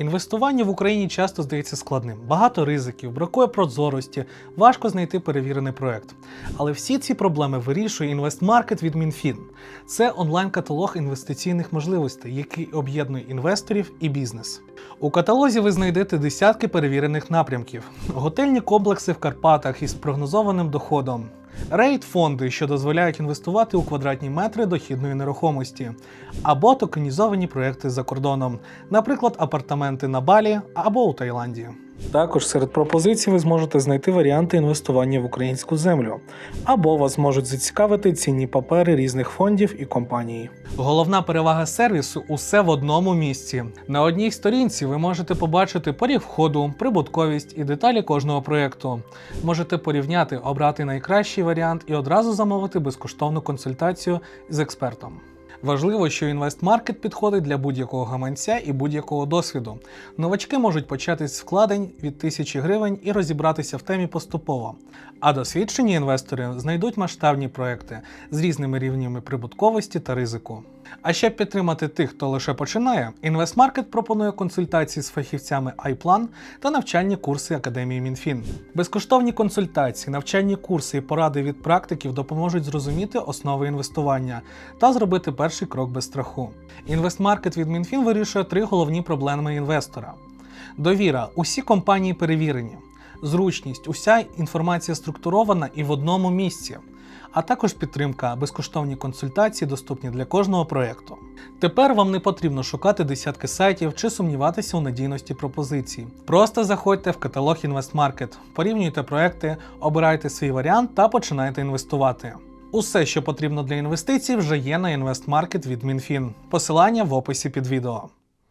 Інвестування в Україні часто здається складним. Багато ризиків, бракує прозорості, важко знайти перевірений проект. Але всі ці проблеми вирішує інвестмаркет від Мінфін. Це онлайн-каталог інвестиційних можливостей, який об'єднує інвесторів і бізнес. У каталозі ви знайдете десятки перевірених напрямків: готельні комплекси в Карпатах із прогнозованим доходом. Рейд фонди, що дозволяють інвестувати у квадратні метри дохідної нерухомості, або токенізовані проекти за кордоном, наприклад, апартаменти на Балі або у Таїланді. Також серед пропозицій ви зможете знайти варіанти інвестування в українську землю, або вас можуть зацікавити цінні папери різних фондів і компаній. Головна перевага сервісу усе в одному місці. На одній сторінці ви можете побачити поріг входу, прибутковість і деталі кожного проєкту. Можете порівняти, обрати найкращий варіант і одразу замовити безкоштовну консультацію з експертом. Важливо, що інвестмаркет підходить для будь-якого гаманця і будь-якого досвіду. Новачки можуть почати з вкладень від тисячі гривень і розібратися в темі поступово. А досвідчені інвестори знайдуть масштабні проекти з різними рівнями прибутковості та ризику. А щоб підтримати тих, хто лише починає, інвестмаркет пропонує консультації з фахівцями iPlan та навчальні курси Академії Мінфін. Безкоштовні консультації, навчальні курси і поради від практиків допоможуть зрозуміти основи інвестування та зробити перший крок без страху. Інвестмаркет від Мінфін вирішує три головні проблеми інвестора: довіра, усі компанії перевірені, зручність, уся інформація структурована і в одному місці а також підтримка, безкоштовні консультації доступні для кожного проєкту. Тепер вам не потрібно шукати десятки сайтів чи сумніватися у надійності пропозицій. Просто заходьте в каталог InvestMarket, порівнюйте проекти, обирайте свій варіант та починайте інвестувати. Усе, що потрібно для інвестицій, вже є на InvestMarket від Мінфін. Посилання в описі під відео.